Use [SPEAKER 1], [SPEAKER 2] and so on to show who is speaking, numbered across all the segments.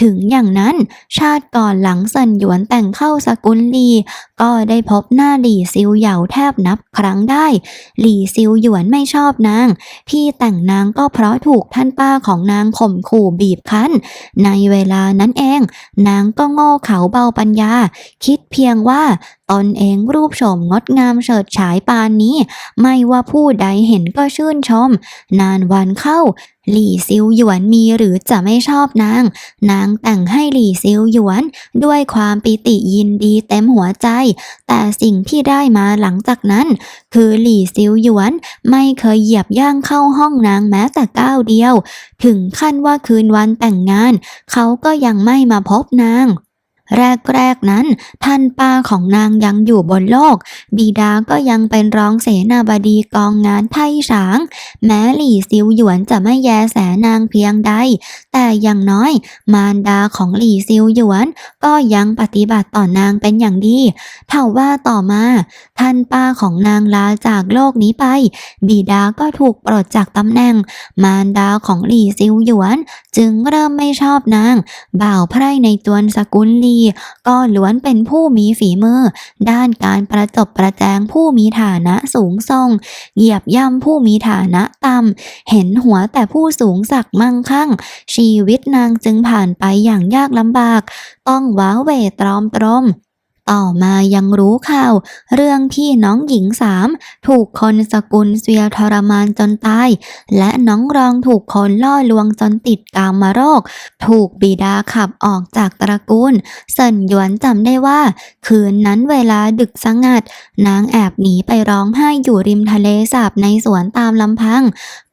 [SPEAKER 1] ถึงอย่างนั้นชาติก่อนหลังเซินหยวนแต่งเข้าสกุลลี ก็ได้พบหน้าหลี่ซิวเหยาแทบนับครั้งได้ หลี่ซิวหยวนไม่ชอบนาง ที่แต่งนางก็เพราะถูกท่านป้าของนางข่มขู่บีบคั้น ในเวลานั้นเอง นางก็โง่เขาเบาปัญญา คิดเพียงว่าตนเองรูปโฉมงดงามเฉิดฉายปานนี้ ไม่ว่าผู้ใดเห็นก็ชื่นชม นานวันเข้าหลี่ซิวหยวนมีหรือจะไม่ชอบนาง นางแต่งให้หลี่ซิวหยวน ด้วยความปิติยินดีเต็มหัวใจ แต่สิ่งที่ได้มาหลังจากนั้น คือหลี่ซิวหยวนไม่เคยเหยียบย่างเข้าห้องนางแม้แต่ก้าวเดียว ถึงขั้นว่าคืนวันแต่งงาน เขาก็ยังไม่มาพบนาง แรกๆนั้น ท่านป้าของนางยังอยู่บนโลก บิดาก็ยังเป็นรองเสนาบดีกองงานไทฉาง แม้หลี่ซิวหยวนจะไม่แยแสนางเพียงใด แต่อย่างน้อย มารดาของหลี่ซิวหยวน ก็ยังปฏิบัติต่อนางเป็นอย่างดีเท่าว่าต่อมา ท่านป้าของนางลาจากโลกนี้ไป บิดาก็ถูกปลดจากตำแหน่ง มารดาของหลี่ซิวหยวน จึงเริ่มไม่ชอบนาง บ่าวไพร่ในตวนสกุลลีก็ล้วนเป็นผู้มีฝีมือ ด้านการประจบประแจงผู้มีฐานะสูงส่ง เหยียบย่ำผู้มีฐานะต่ำ เห็นหัวแต่ผู้สูงศักดิ์มั่งคั่ง ชีวิตนางจึงผ่านไปอย่างยากลำบาก ต้องว้าเหวตรอมตรม ต่อมายังรู้ข่าว เรื่องที่น้องหญิงสามถูกคนสกุลเซียทรมานจนตาย และน้องรองถูกคนล่อลวงจนติดกามโรค ถูกบิดาขับออกจากตระกูล เซินหยวนจำได้ว่า คืนนั้นเวลาดึกสงัด นางแอบหนีไปร้องไห้อยู่ริมทะเลสาบในสวนตามลำพัง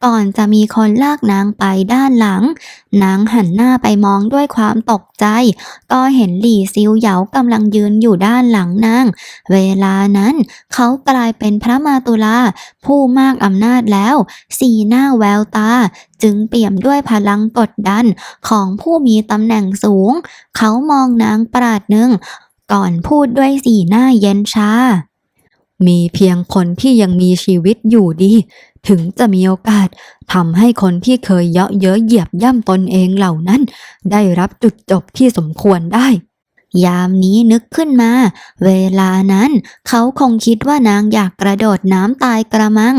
[SPEAKER 1] ก่อนจะมีคนลากนางไปด้านหลัง นางหันหน้าไปมองด้วยความตกใจ ก็เห็นหลี่ซิวเหยากำลังยืนอยู่ด้านหลังนาง เวลานั้นเขากลายเป็นพระมาตุลา ผู้มากอำนาจแล้ว สีหน้าแววตา จึงเปี่ยมด้วยพลังกดดันของผู้มีตำแหน่งสูง เขามองนางปราดหนึ่ง ก่อนพูดด้วยสีหน้าเย็นชา
[SPEAKER 2] มีเพียงคนที่ยังมีชีวิตอยู่ดี ถึงจะมีโอกาสทำให้คนที่เคยเยาะเย้ยเหยียบย่ำตนเองเหล่านั้น ได้รับจุดจบที่สมควรได้
[SPEAKER 1] ยามนี้นึกขึ้นมา เวลานั้น เขาคงคิดว่านางอยากกระโดดน้ำตายกระมัง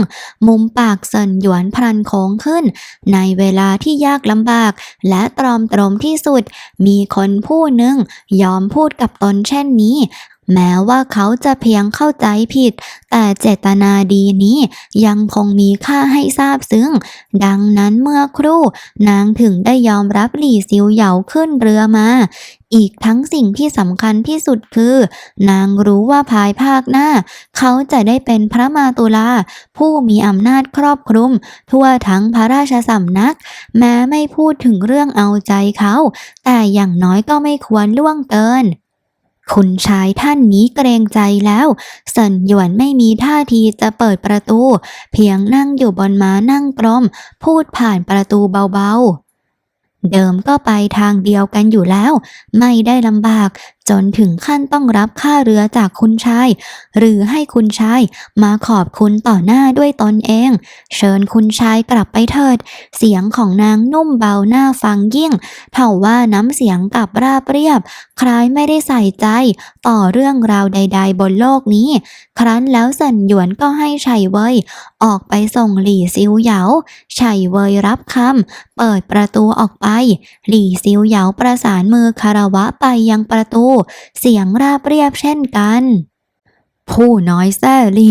[SPEAKER 1] มุมปากเซินหยวนพลันโค้งขึ้น ในเวลาที่ยากลำบาก และตรอมตรมที่สุด มีคนผู้หนึ่งยอมพูดกับตนเช่นนี้ แม้ว่าเขาจะเพียงเข้าใจผิด แต่เจตนาดีนี้ยังคงมีค่าให้ทราบซึ้ง ดังนั้นเมื่อครู่ นางถึงได้ยอมรับหลี่ซิวเหยาขึ้นเรือมาอีกทั้งสิ่งที่สำคัญที่สุดคือ นางรู้ว่าภายภาคหน้า เขาจะได้เป็นพระมาตุลา ผู้มีอำนาจครอบคลุม ทั่วทั้งพระราชสำนัก แม้ไม่พูดถึงเรื่องเอาใจเขา แต่อย่างน้อยก็ไม่ควรล่วงเกิน คุณชายท่านนี้เกรงใจแล้วเซินหยวนไม่มีท่าทีจะเปิดประตู เพียงนั่งอยู่บนม้านั่งกลม พูดผ่านประตูเบาๆเดิมก็ไปทางเดียวกันอยู่แล้ว ไม่ได้ลำบาก จนถึงขั้นต้องรับค่าเรือจากคุณชาย หรือให้คุณชายมาขอบคุณต่อหน้าด้วยตนเอง เชิญคุณชายกลับไปเถิด เสียงของนางนุ่มเบาหน้าฟังยิ่งเท่าว่าน้ำเสียงกลับราบเรียบ คล้ายไม่ได้ใส่ใจ ต่อเรื่องราวใด ๆ บนโลกนี้ ครั้นแล้วสันหยวนก็ให้ไฉเว่ยออกไปส่งหลี่ซิวเหยาไฉเว่ยรับคำเปิดประตูออกไป หลี่ซิวเหยาประสานมือคารวะไปยังประตูเสียงราบเรียบเช่นกัน
[SPEAKER 2] ผู้น้อยแซ่ลี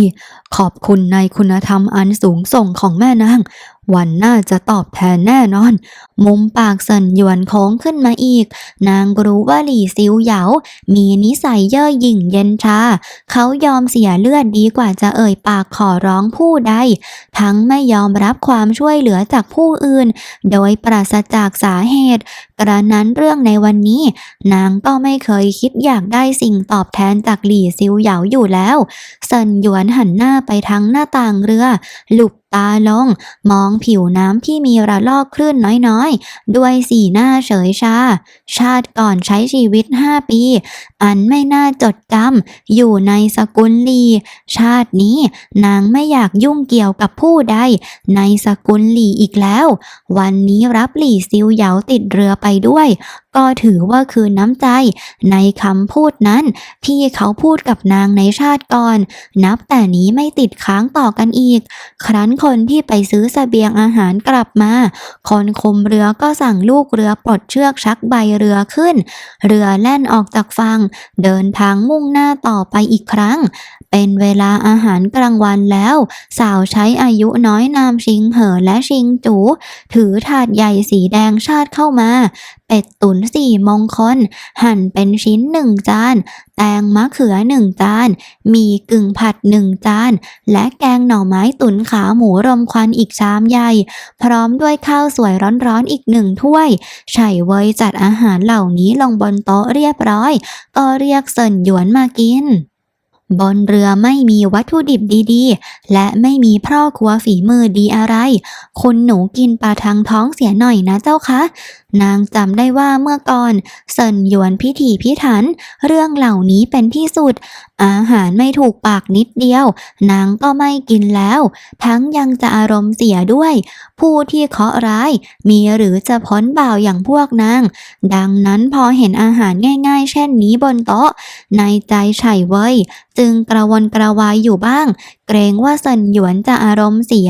[SPEAKER 2] ขอบคุณในคุณธรรมอันสูงส่งของแม่นาง วันน้าจะตอบแทนแน่นอน
[SPEAKER 1] มุมปากเซินหยวนโค้งขึ้นมาอีก นางรู้ว่าหลี่ซิวเหยา มีนิสัยเย่อหยิ่งเย็นชา เขายอมเสียเลือดดีกว่าจะเอ่ยปากขอร้องผู้ใด ทั้งไม่ยอมรับความช่วยเหลือจากผู้อื่น โดยปราศจากสาเหตุ กระนั้นเรื่องในวันนี้ นางก็ไม่เคยคิดอยากได้สิ่งตอบแทนจากหลี่ซิวเหยาอยู่แล้วเซินหยวนหันหน้าไปทางหน้าต่างเรือ หลุบ ตาลง มองผิวน้ำที่มีระลอกคลื่นน้อยๆ ด้วยสีหน้าเฉยชา ชาติก่อนใช้ชีวิตห้าปี อันไม่น่าจดจำอยู่ในสกุลลี ชาตินี้นางไม่อยากยุ่งเกี่ยวกับผู้ใด ในสกุลหลีอีกแล้ว วันนี้รับหลี่ซิวเหยาติดเรือไปด้วยก็ถือว่าคือน้ำใจ ในคำพูดนั้น ที่เขาพูดกับนางในชาติก่อน นับแต่นี้ไม่ติดค้างต่อกันอีก ครั้นคนที่ไปซื้อเสบียงอาหารกลับมา คนคุมเรือก็สั่งลูกเรือปลดเชือกชักใบเรือขึ้น เรือแล่นออกจากฝั่งเดินทางมุ่งหน้าต่อไปอีกครั้ง เป็นเวลาอาหารกลางวันแล้ว สาวใช้อายุน้อยนามชิงเหอและชิงจู ถือถาดใหญ่สีแดงชาติเข้ามา เป็ดตุ๋นสี่มงคล หั่นเป็นชิ้นหนึ่งจาน แตงมะเขือหนึ่งจาน มีกึ่งผัดหนึ่งจาน และแกงหน่อไม้ตุ๋นขาหมูรมควันอีกชามใหญ่ พร้อมด้วยข้าวสวยร้อนๆอีกหนึ่งถ้วย ไฉเวยจัดอาหารเหล่านี้ลงบนโต๊ะเรียบร้อย ก็เรียกเซินหยวนมากินบนเรือไม่มีวัตถุดิบดีๆ และไม่มีพ่อครัวฝีมือดีอะไร คุณหนูกินปลาทางท้องเสียหน่อยนะเจ้าคะนางจำได้ว่าเมื่อก่อนเซินหยวนพิถีพิถัน เรื่องเหล่านี้เป็นที่สุด อาหารไม่ถูกปากนิดเดียว นางก็ไม่กินแล้ว ทั้งยังจะอารมณ์เสียด้วย ผู้ที่เคาะร้าย มีหรือจะพ้นบ่าวอย่างพวกนาง ดังนั้นพอเห็นอาหารง่ายๆ เช่นนี้บนโต๊ะ ในใจไฉเว่ยจึงกระวนกระวายอยู่บ้าง เกรงว่าเซินหยวนจะอารมณ์เสีย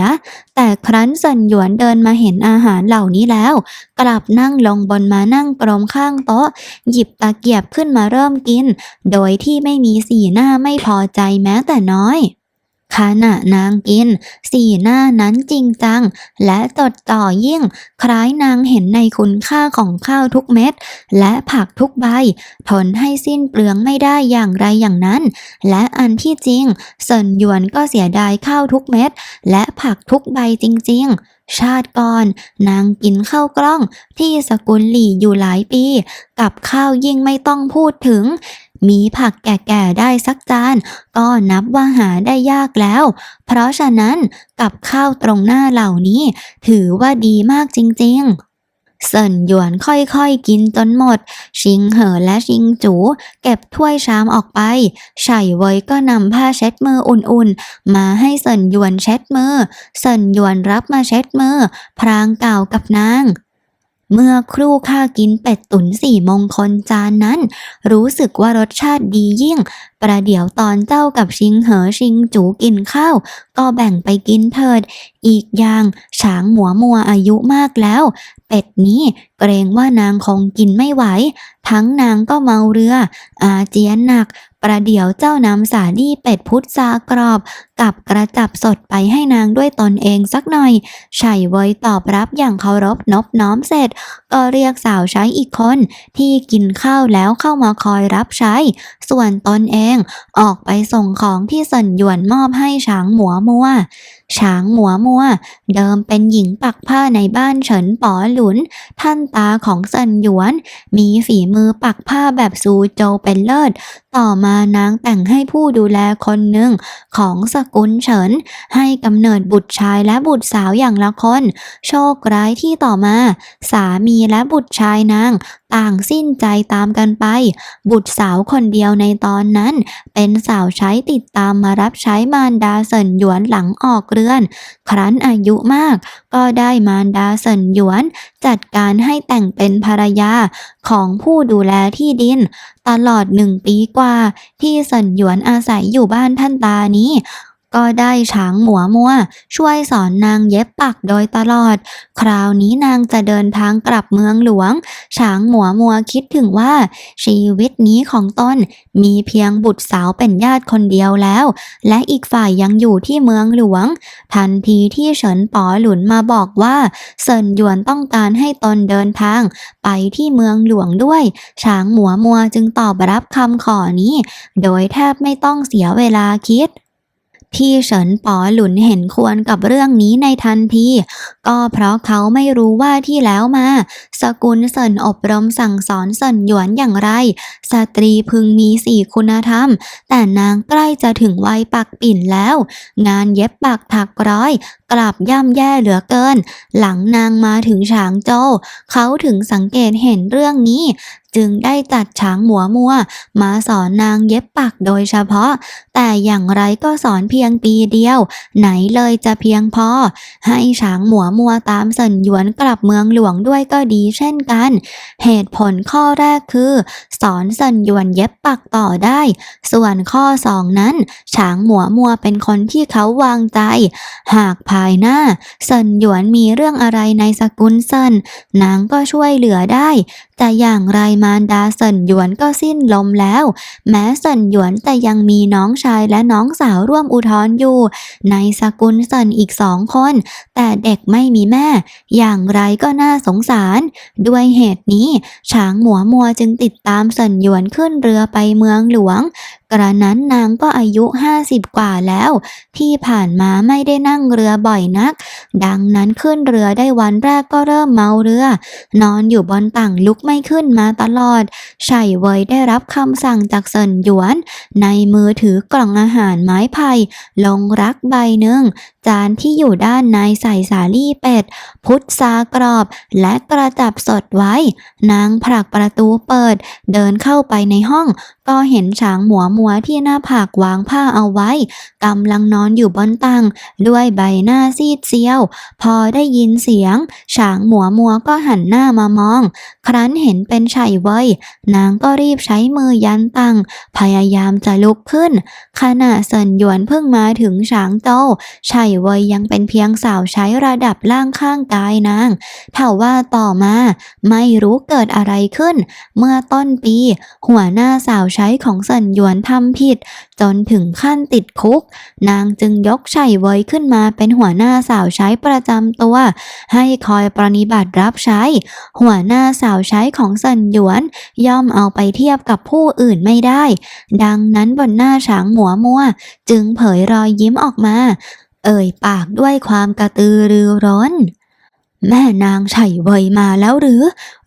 [SPEAKER 1] แต่ครั้นเซินหยวนเดินมาเห็นอาหารเหล่านี้แล้ว กลับนั่งลงบนมานั่งกรมข้างโต๊ะ หยิบตะเกียบขึ้นมาเริ่มกิน โดยที่ไม่มีสีหน้าไม่พอใจแม้แต่น้อย ขณะนางกิน สีหน้านั้นจริงจัง และจดจ่อยิ่ง คล้ายนางเห็นในคุณค่าของข้าวทุกเม็ด และผักทุกใบ ทนให้สิ้นเปลืองไม่ได้อย่างไรอย่างนั้น และอันที่จริงเซินหยวนก็เสียดายข้าวทุกเม็ด และผักทุกใบจริง ๆชาติก่อน นางกินข้าวกล้องที่สกุลหลี่อยู่หลายปี กับข้าวยิ่งไม่ต้องพูดถึง มีผักแก่ๆได้สักจาน ก็นับว่าหาได้ยากแล้ว เพราะฉะนั้นกับข้าวตรงหน้าเหล่านี้ ถือว่าดีมากจริงๆเซินหยวนค่อยๆกินจนหมด ชิงเหอและชิงจู เก็บถ้วยชามออกไปไฉเวยก็นำผ้าเช็ดมืออุ่นๆ มาให้เซินหยวนเช็ดมือเซินหยวนรับมาเช็ดมือ พรางกล่าวกับนาง เมื่อครู่ข้ากินเป็ดตุ๋นสี่มงคลจานนั้น รู้สึกว่ารสชาติดียิ่งประเดี๋ยวตอนเจ้ากับชิงเหอชิงจูกินข้าว ก็แบ่งไปกินเถิด อีกอย่างฉางหมัวมัวอายุมากแล้ว เป็ดนี้เกรงว่านางคงกินไม่ไหว ทั้งนางก็เมาเรือ อาเจียนหนัก ประเดี๋ยวเจ้านำสาลี่เป็ดพุทรากรอบ กับกระจับสดไปให้นางด้วยตนเองสักหน่อยไฉเวยตอบรับอย่างเคารพนบน้อมเสร็จ ก็เรียกสาวใช้อีกคน ที่กินข้าวแล้วเข้ามาคอยรับใช้ ส่วนตนเองออกไปส่งของที่เซินหยวนมอบให้ช้างหมัวมัว ช้างหมัวมัว เดิมเป็นหญิงปักผ้าในบ้านเฉินป๋อหลุน ท่านตาของเซินหยวน มีฝีมือปักผ้าแบบซูโจเป็นเลิศ ต่อมานางแต่งให้ผู้ดูแลคนหนึ่งของสกุลเฉิน ให้กำเนิดบุตรชายและบุตรสาวอย่างละคน โชคร้ายที่ต่อมา สามีและบุตรชายนางต่างสิ้นใจตามกันไป บุตรสาวคนเดียวในตอนนั้น เป็นสาวใช้ติดตามมารับใช้มารดาเซินหยวนหลังออกเรือน ครั้นอายุมาก ก็ได้มารดาเซินหยวน จัดการให้แต่งเป็นภรรยาของผู้ดูแลที่ดิน ตลอดหนึ่งปีกว่า ที่เซินหยวนอาศัยอยู่บ้านท่านตานี้ ก็ได้ช้างหมัวมัว ช่วยสอนนางเย็บปักโดยตลอด คราวนี้นางจะเดินทางกลับเมืองหลวง ช้างหมัวมัวคิดถึงว่า ชีวิตนี้ของตนมีเพียงบุตรสาวเป็นญาติคนเดียวแล้ว และอีกฝ่ายยังอยู่ที่เมืองหลวง ทันทีที่เฉินป๋อหลุนมาบอกว่าเซินหยวนต้องการให้ตนเดินทาง ไปที่เมืองหลวงด้วย ช้างหมัวมัวจึงตอบรับคำขอนี้ โดยแทบไม่ต้องเสียเวลาคิด ที่เฉินป๋อหลุนเห็นควรกับเรื่องนี้ในทันที ก็เพราะเขาไม่รู้ว่าที่แล้วมา สกุลเซินอบรมสั่งสอนเซินหยวนอย่างไร สตรีพึงมีสี่คุณธรรม แต่นางใกล้จะถึงวัยปักปิ่นแล้ว งานเย็บปักถักร้อย กลับย่ำแย่เหลือเกิน หลังนางมาถึงฉางโจเขาถึงสังเกตเห็นเรื่องนี้ จึงได้จัดช้างหมัวมัว มาสอนนางเย็บปักโดยเฉพาะ แต่อย่างไรก็สอนเพียงปีเดียว ไหนเลยจะเพียงพอ ให้ช้างหมัวมัวตามเซินหยวนกลับเมืองหลวงด้วยก็ดีเช่นกัน เหตุผลข้อแรกคือ สอนเซินหยวนเย็บปักต่อได้ ส่วนข้อสองนั้น ช้างหมัวมัวเป็นคนที่เขาวางใจ หากภายหน้าเซินหยวนมีเรื่องอะไรในสกุลเซินนางก็ช่วยเหลือได้ แต่อย่างไรมารดาเซินหยวนก็สิ้นลมแล้ว แม้เซินหยวนแต่ยังมีน้องชายและน้องสาวร่วมอุทธรณ์อยู่ ในสกุลเซินอีกสองคน แต่เด็กไม่มีแม่ อย่างไรก็น่าสงสาร ด้วยเหตุนี้ ช้างหมัวมัวจึงติดตามเซินหยวนขึ้นเรือไปเมืองหลวง กระนั้นนางก็อายุห้าสิบกว่าแล้ว ที่ผ่านมาไม่ได้นั่งเรือบ่อยนัก ดังนั้นขึ้นเรือได้วันแรกก็เริ่มเมาเรือ นอนอยู่บนต่างลุกไม่ขึ้นมาตลอดไฉเวยได้รับคำสั่งจากเซินหยวน ในมือถือกล่องอาหารไม้ไผ่ลงรักใบหนึ่งจานที่อยู่ด้านในใส่สาลี่เป็ด พุทรากรอบและกระจับสดไว้ นางผลักประตูเปิด เดินเข้าไปในห้อง ก็เห็นช้างหมัวมัวที่หน้าผากวางผ้าเอาไว้กำลังนอนอยู่บนตังด้วยใบหน้าซีดเซียว พอได้ยินเสียง ช้างหมัวมัวก็หันหน้ามามอง ครั้นเห็นเป็นไฉเว้ยนางก็รีบใช้มือยันตังพยายามจะลุกขึ้น ขณะเซินหยวนเพิ่งมาถึงฉางโจวไฉเวยยังเป็นเพียงสาวใช้ระดับล่างข้างกายนางเท่าว่าต่อมา ไม่รู้เกิดอะไรขึ้น เมื่อต้นปี หัวหน้าสาวใช้ของเซินหยวนทำผิด จนถึงขั้นติดคุก นางจึงยกไฉเวยขึ้นมาเป็นหัวหน้าสาวใช้ประจำตัว ให้คอยปฏิบัติรับใช้ หัวหน้าสาวใช้ของเซินหยวน ย่อมเอาไปเทียบกับผู้อื่นไม่ได้ ดังนั้นบนหน้าช้างหมัวมัว จึงเผยรอยยิ้มออกมา เอ่ยปากด้วยความกระตือรือร้น แม่นางไฉเวยมาแล้วหรือ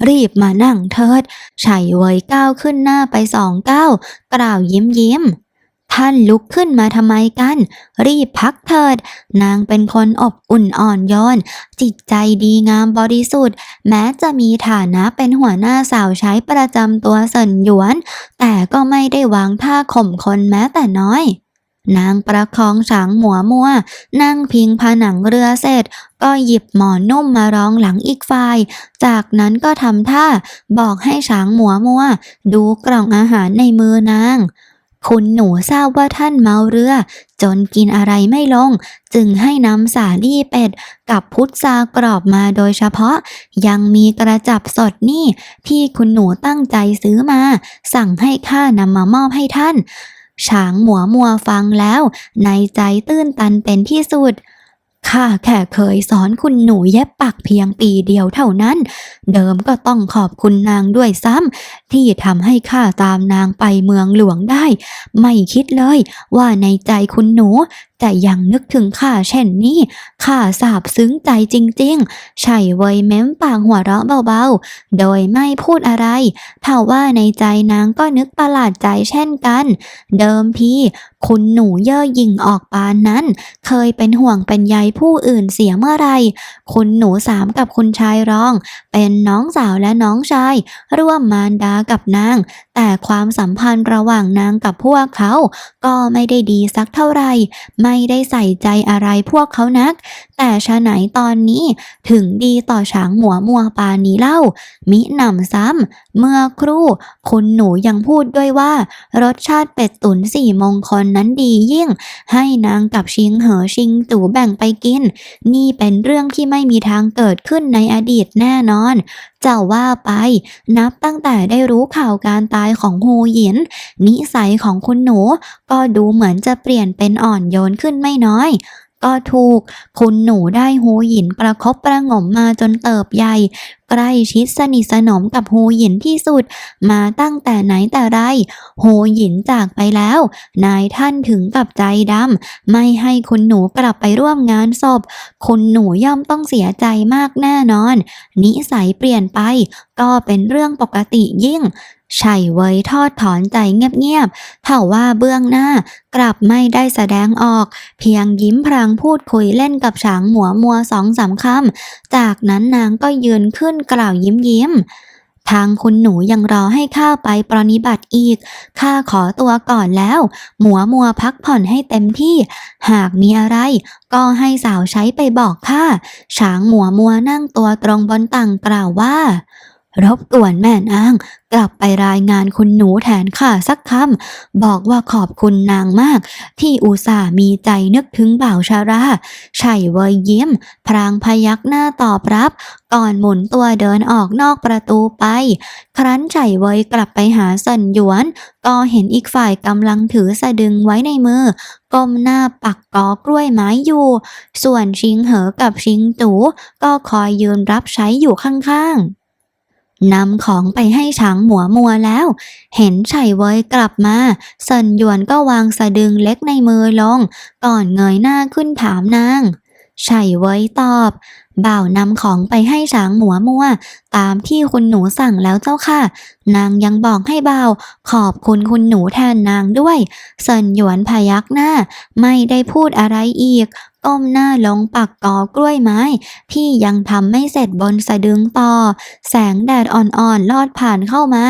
[SPEAKER 1] รีบมานั่งเถิดไฉเวยก้าวขึ้นหน้าไปสองก้าวกล่าวยิ้มยิ้มท่านลุกขึ้นมาทำไมกัน รีบพักเถิด นางเป็นคนอบอุ่นอ่อนโยน จิตใจดีงามบริสุทธิ์ แม้จะมีฐานะเป็นหัวหน้าสาวใช้ประจำตัวเซินหยวน แต่ก็ไม่ได้วางท่าข่มคนแม้แต่น้อย นางประคองฉางหมัวมัว นั่งพิงผนังเรือเสร็จ ก็หยิบหมอนนุ่มมารองหลังอีกฝ่าย จากนั้นก็ทำท่าบอกให้ฉางหมัวมัว ดูกล่องอาหารในมือนาง คุณหนูทราบว่าท่านเมาเรือ จนกินอะไรไม่ลง จึงให้นำสาลี่เป็ด กับพุทรากรอบมาโดยเฉพาะ ยังมีกระจับสดนี่ ที่คุณหนูตั้งใจซื้อมา สั่งให้ข้านำมามอบให้ท่าน ช้างหมัวมัวฟังแล้ว ในใจตื้นตันเป็นที่สุดข้าแค่เคยสอนคุณหนูเย็บปักเพียงปีเดียวเท่านั้น เดิมก็ต้องขอบคุณนางด้วยซ้ำที่ทำให้ข้าตามนางไปเมืองหลวงได้ ไม่คิดเลยว่าในใจคุณหนู จะยังนึกถึงข้าเช่นนี้ข้าซาบซึ้งใจจริงๆไฉเวยเม้มปากหัวเราะเบาๆ โดยไม่พูดอะไรเท่าว่าในใจนางก็นึกประหลาดใจเช่นกัน เดิมทีคุณหนูเย่อหยิ่งออกปานนั้น เคยเป็นห่วงเป็นใยผู้อื่นเสียเมื่อไร คุณหนูสามกับคุณชายรอง เป็นน้องสาวและน้องชาย ร่วมมารดากับนางแต่ความสัมพันธ์ระหว่างนางกับพวกเขา ก็ไม่ได้ดีสักเท่าไหร่ ไม่ได้ใส่ใจอะไรพวกเขานัก แต่ชะไหนตอนนี้ถึงดีต่อช้างหมัวมัวปานนี้เล่า มิหนำซ้ำเมื่อครู่ คุณหนูยังพูดด้วยว่า รสชาติเป็ดตุ๋นสี่มงคลนั้นดียิ่ง ให้นางกับชิงเหอชิงตู่แบ่งไปกิน นี่เป็นเรื่องที่ไม่มีทางเกิดขึ้นในอดีตแน่นอน เจ้าว่าไป นับตั้งแต่ได้รู้ข่าวการตายของฮูหยิน นิสัยของคุณหนูก็ดูเหมือนจะเปลี่ยนเป็นอ่อนโยนขึ้นไม่น้อย ก็ถูก คุณหนูได้ฮูหยินประคบประงมมาจนเติบใหญ่ ใกล้ชิดสนิทสนมกับฮูหยินที่สุด มาตั้งแต่ไหนแต่ไรฮูหยินจากไปแล้ว นายท่านถึงกับใจดำไม่ให้คุณหนูกลับไปร่วมงานศพ คุณหนูย่อมต้องเสียใจมากแน่นอน นิสัยเปลี่ยนไป ก็เป็นเรื่องปกติยิ่ง ไฉเวยทอดถอนใจเงียบๆเท่าว่าเบื้องหน้ากลับไม่ได้แสดงออก เพียงยิ้มพรางพูดคุยเล่นกับฉางหมัวมัวสองสามคำจากนั้นนางก็ยืนขึ้นกล่าวยิ้มยิ้มๆทางคุณหนูยังรอให้ข้าไปปรนิบัติอีก ข้าขอตัวก่อนแล้ว หมัวมัวพักผ่อนให้เต็มที่ หากมีอะไร ก็ให้สาวใช้ไปบอกข้า ช้างหมัวมัวนั่งตัวตรงบนตังกล่าวว่า รบกวนแม่นาง กลับไปรายงานคุณหนูแทนข้าสักคำบอกว่าขอบคุณนางมาก ที่อุตส่าห์มีใจนึกถึงบ่าวชาราไฉเวยยิ้ม พรางพยักหน้าตอบรับ ก่อนหมุนตัวเดินออกนอกประตูไป ครั้นไฉเวยกลับไปหาเซินหยวน ก็เห็นอีกฝ่ายกำลังถือสะดึงไว้ในมือก้มหน้าปักกอกล้วยไม้อยู่ ส่วนชิงเหอกับชิงตูก็คอยยืนรับใช้อยู่ข้างๆ นำของไปให้ช้างหมัวมัวแล้ว เห็นไฉเวยกลับมาเซินหยวนก็วางสะดึงเล็กในมือลง ก่อนเงยหน้าขึ้นถามนางไฉเวยตอบ บ่าวนำของไปให้ช้างหมัวมัว ตามที่คุณหนูสั่งแล้วเจ้าค่ะ นางยังบอกให้บ่าว ขอบคุณคุณหนูแทนนางด้วยเซินหยวนพยักหน้า ไม่ได้พูดอะไรอีก ก้มหน้าลงปักกอกล้วยไม้ ที่ยังทำไม่เสร็จบนสะดึงต่อ แสงแดดอ่อนๆลอดผ่านเข้ามา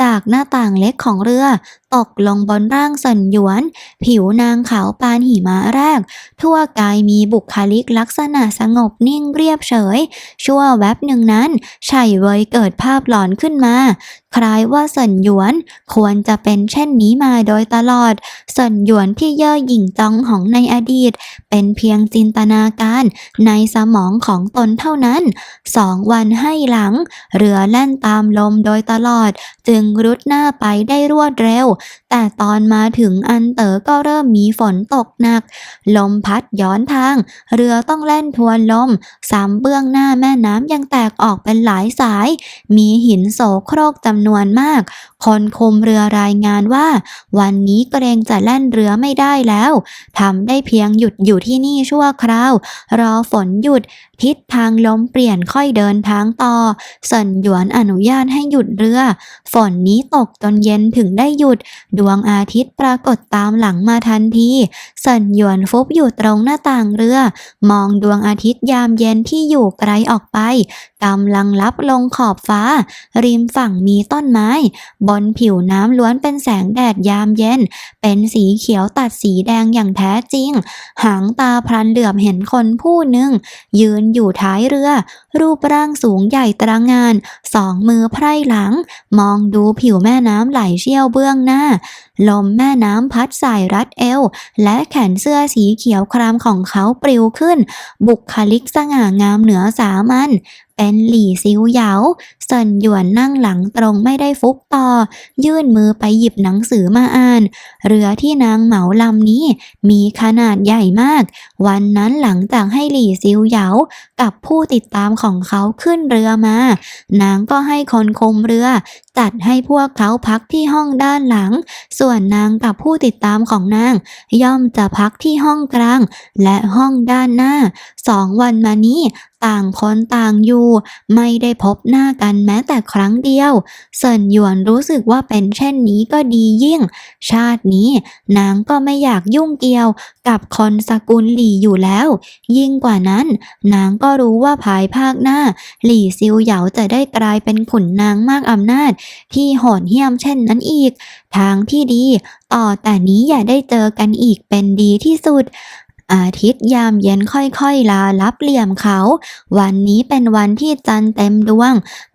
[SPEAKER 1] จากหน้าต่างเล็กของเรือ ตกลงบนร่างสันหยวน ผิวนางขาวปานหิมะแรก ทั่วกายมีบุคลิกลักษณะสงบนิ่งเรียบเฉย ชั่วแวบหนึ่งนั้นไฉเวยเกิดภาพหลอนขึ้นมา คล้ายว่าเซินหยวนควรจะเป็นเช่นนี้มาโดยตลอดเซินหยวนที่เย่อหยิ่งจองของในอดีต เป็นเพียงจินตนาการในสมองของตนเท่านั้นสองวันให้หลัง เรือแล่นตามลมโดยตลอด จึงรุดหน้าไปได้รวดเร็ว แต่ตอนมาถึงอันเต๋อก็เริ่มมีฝนตกหนัก ลมพัดย้อนทาง เรือต้องแล่นทวนลมซ้ำเบื้องหน้าแม่น้ำยังแตกออกเป็นหลายสาย มีหินโสโครกจำนวนมาก คนคมเรือรายงานว่า วันนี้เกรงจะแล่นเรือไม่ได้แล้วทำได้เพียงหยุดอยู่ที่นี่ชั่วคราว รอฝนหยุด ทิศทางลมเปลี่ยนค่อยเดินทางต่อเซินหยวนอนุญาตให้หยุดเรือ ฝนนี้ตกจนเย็นถึงได้หยุด ดวงอาทิตย์ปรากฏตามหลังมาทันทีเซินหยวนฟุบอยู่ตรงหน้าต่างเรือ มองดวงอาทิตย์ยามเย็นที่อยู่ไกลออกไป กำลังลับลงขอบฟ้า ริมฝั่งมีต้นไม้ บนผิวน้ำล้วนเป็นแสงแดดยามเย็น เป็นสีเขียวตัดสีแดงอย่างแท้จริง หางตาพลันเหลือบเห็นคนผู้หนึ่ง ยืนอยู่ท้ายเรือ รูปร่างสูงใหญ่ตระงาน สองมือไพร่หลัง มองดูผิวแม่น้ำไหลเชี่ยวเบื้องหน้า ลมแม่น้ำพัดสายรัดเอว และแขนเสื้อสีเขียวครามของเขาปลิวขึ้น บุคลิกสง่างามเหนือสามัญเป็นหลี่ซิวเหยาเซินหยวนนั่งหลังตรงไม่ได้ฟุบต่อ ยื่นมือไปหยิบหนังสือมาอ่าน เรือที่นางเหมาลำนี้ มีขนาดใหญ่มาก วันนั้นหลังจากให้หลี่ซิวเหยากับผู้ติดตามของเขาขึ้นเรือมา นางก็ให้คนคุมเรือจัดให้พวกเขาพักที่ห้องด้านหลัง ส่วนนางกับผู้ติดตามของนาง ย่อมจะพักที่ห้องกลาง และห้องด้านหน้า สองวันมานี้ ต่างคนต่างอยู่ ไม่ได้พบหน้ากันแม้แต่ครั้งเดียว เซินหยวนรู้สึกว่าเป็นเช่นนี้ก็ดียิ่ง ชาตินี้นางก็ไม่อยากยุ่งเกี่ยวกับคนสกุลหลี่อยู่แล้ว ยิ่งกว่านั้น นางก็รู้ว่าภายภาคหน้า หลี่ซิวเหยาจะได้กลายเป็นขุนนางมากอำนาจ ที่โหดเหี้ยมเช่นนั้นอีก ทางที่ดี ต่อแต่นี้อย่าได้เจอกันอีกเป็นดีที่สุด อาทิตย์ยามเย็นค่อยๆลาลับเหลี่ยมเขา วันนี้เป็นวันที่จันทร์เต็มดวง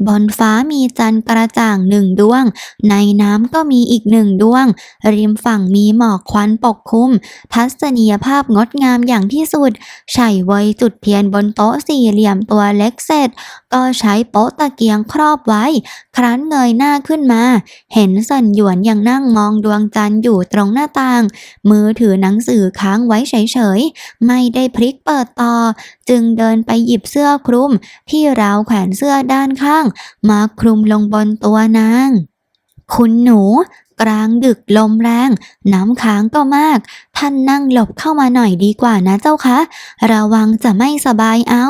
[SPEAKER 1] บนฟ้ามีจันทร์กระจ่างหนึ่งดวง ในน้ำก็มีอีกหนึ่งดวง ริมฝั่งมีหมอกควันปกคลุม ทัศนียภาพงดงามอย่างที่สุดไฉเวยจุดเทียนบนโต๊ะสี่เหลี่ยมตัวเล็กเสร็จ ก็ใช้โป๊ะตะเกียงครอบไว้ ครั้นเงยหน้าขึ้นมา เห็นสันหยวนยังนั่งมองดวงจันทร์อยู่ตรงหน้าต่าง มือถือหนังสือค้างไว้เฉยไม่ได้พลิกเปิดต่อ จึงเดินไปหยิบเสื้อคลุม ที่ราวแขวนเสื้อด้านข้าง มาคลุมลงบนตัวนาง คุณหนู กลางดึกลมแรง น้ำค้างก็มาก ท่านนั่งหลบเข้ามาหน่อยดีกว่านะเจ้าคะ ระวังจะไม่สบายเอา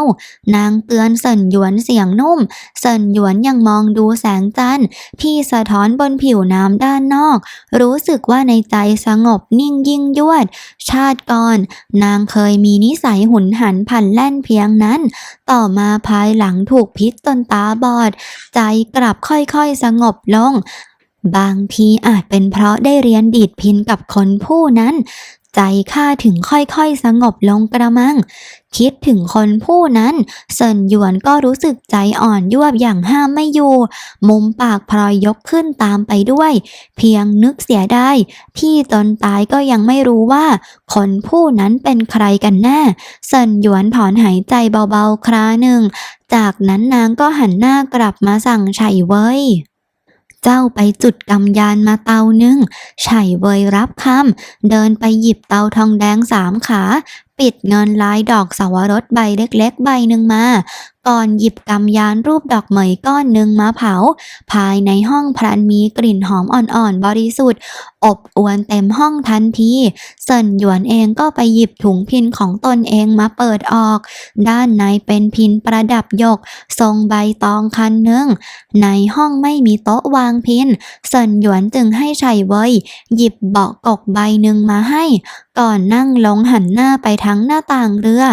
[SPEAKER 1] นางเตือนเซินหยวนเสียงนุ่ม เซินหยวนยังมองดูแสงจันทร์ที่สะท้อนบนผิวน้ำด้านนอก รู้สึกว่าในใจสงบนิ่งยิ่งยวด ชาติก่อน นางเคยมีนิสัยหุนหันพลันแล่นเพียงนั้น ต่อมาภายหลังถูกพิษจนตาบอด ใจกลับค่อยๆสงบลง บางทีอาจเป็นเพราะได้เรียนดีดพินกับคนผู้นั้น ใจข้าถึงค่อยๆสงบลงกระมัง คิดถึงคนผู้นั้นเซินหยวนก็รู้สึกใจอ่อนยวบอย่างห้ามไม่อยู่ มุมปากพลอยยกขึ้นตามไปด้วย เพียงนึกเสียได้ ที่ตนตายก็ยังไม่รู้ว่า คนผู้นั้นเป็นใครกันแน่เซินหยวนถอนหายใจเบาๆคราหนึ่ง จากนั้นนางก็หันหน้ากลับมาสั่งไฉเว้ย เจ้าไปจุดกำยานมาเตาหนึ่งไฉเวยรับคำเดินไปหยิบเตาทองแดงสามขา ปิดเงินลายดอกสาวรสใบเล็กๆ ใบหนึ่งมา ก่อนหยิบกำยานรูปดอกเหมยก้อนหนึ่งมาเผา ภายในห้องพรันมีกลิ่นหอมอ่อนๆ บริสุทธิ์ อบอวนเต็มห้องทันทีเซินหยวนเองก็ไปหยิบถุงพินของตนเองมาเปิดออก ด้านในเป็นพินประดับหยก ทรงใบตองคันหนึ่ง ในห้องไม่มีโต๊ะวางพินเซินหยวนจึงให้ไฉเวยหยิบเบาะกกใบหนึ่งมาให้ ก่อนนั่งลงหันหน้าไปทั้งหน้าต่างเรือ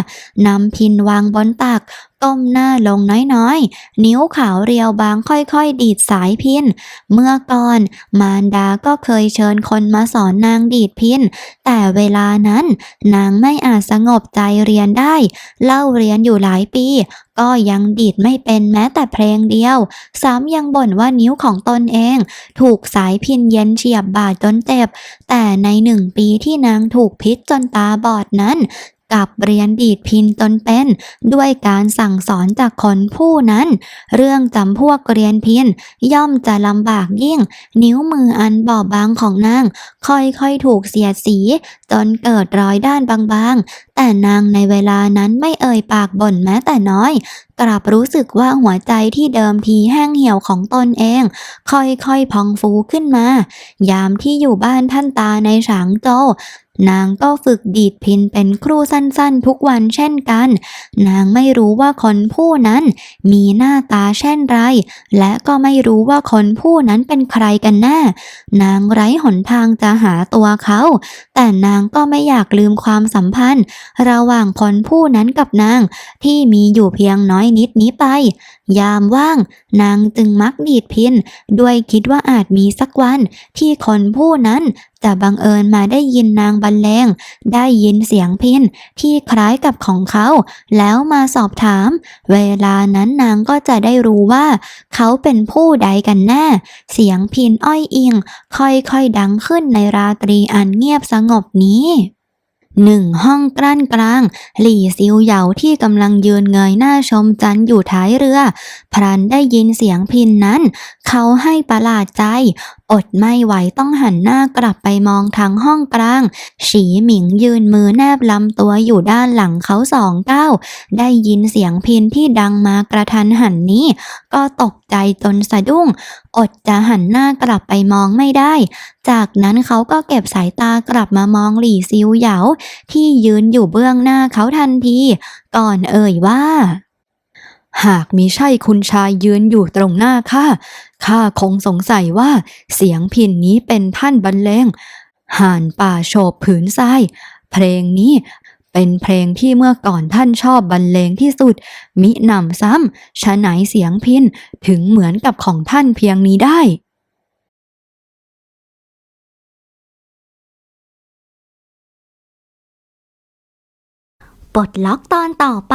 [SPEAKER 1] นำพินวางบนตัก ก้มหน้าลงน้อยๆ นิ้วขาวเรียวบางค่อยๆ ดีดสายพิน เมื่อก่อน มารดาก็เคยเชิญคนมาสอนนางดีดพิน แต่เวลานั้น นางไม่อาจสงบใจเรียนได้ เล่าเรียนอยู่หลายปี ก็ยังดีดไม่เป็นแม้แต่เพลงเดียว ซ้ำยังบ่นว่านิ้วของตนเอง ถูกสายพินเย็นเฉียบบาดจนเจ็บ แต่ในหนึ่งปีที่นางถูกพิษจนตาบอดนั้น กับเรียนดีดพินตนเป็น ด้วยการสั่งสอนจากคนผู้นั้น เรื่องจำพวกเรียนพินย่อมจะลำบากยิ่ง นิ้วมืออันบอบบางของนาง ค่อยๆถูกเสียดสี จนเกิดรอยด้านบางๆ แต่นางในเวลานั้นไม่เอ่ยปากบ่นแม้แต่น้อย กลับรู้สึกว่าหัวใจที่เดิมทีแห้งเหี่ยวของตนเอง ค่อยๆพองฟูขึ้นมา ยามที่อยู่บ้านท่านตาในฉางโจนางก็ฝึกดีดพินเป็นครูสั้นๆ ทุกวันเช่นกัน นางไม่รู้ว่าคนผู้นั้นมีหน้าตาเช่นไร และก็ไม่รู้ว่าคนผู้นั้นเป็นใครกันแน่ นางไร้หนทางจะหาตัวเขา แต่นางก็ไม่อยากลืมความสัมพันธ์ระหว่างคนผู้นั้นกับนางที่มีอยู่เพียงน้อยนิดนี้ไป ยามว่าง นางจึงมักดีดพิน ด้วยคิดว่าอาจมีสักวันที่คนผู้นั้นจะบังเอิญมาได้ยินนางบรรเลงได้ยินเสียงพินที่คล้ายกับของเขา แล้วมาสอบถาม เวลานั้นนางก็จะได้รู้ว่า เขาเป็นผู้ใดกันแน่ เสียงพินอ้อยอิง ค่อยๆดังขึ้นในราตรีอันเงียบสงบนี้ หนึ่งห้องกลั้นกลาง หลี่ซิวเหยาที่กำลังยืนเงยหน้าชมจันอยู่ท้ายเรือ พรันได้ยินเสียงพินนั้น เขาให้ประหลาดใจ อดไม่ไหวต้องหันหน้ากลับไปมองทางห้องกลาง ฉีหมิงยืนมือแนบลำตัวอยู่ด้านหลังเขาสองก้าวได้ยินเสียงพินที่ดังมากระทันหันนี้ ก็ตกใจจนสะดุ้ง อดจะหันหน้ากลับไปมองไม่ได้ จากนั้นเขาก็เก็บสายตากลับมามองหลี่ซิวเหยาที่ยืนอยู่เบื้องหน้าเขาทันที ก่อนเอ่ยว่า
[SPEAKER 2] หากมิใช่คุณชายยืนอยู่ตรงหน้าข้า ข้าคงสงสัยว่าเสียงพินนี้เป็นท่านบรรเลง ห่านป่าโฉบผืนทราย เพลงนี้เป็นเพลงที่เมื่อก่อนท่านชอบบรรเลงที่สุด มิหนำซ้ำฉะไหนเสียงพินถึงเหมือนกับของท่านเพียงนี้ได้
[SPEAKER 1] ปลดล็อกตอนต่อไป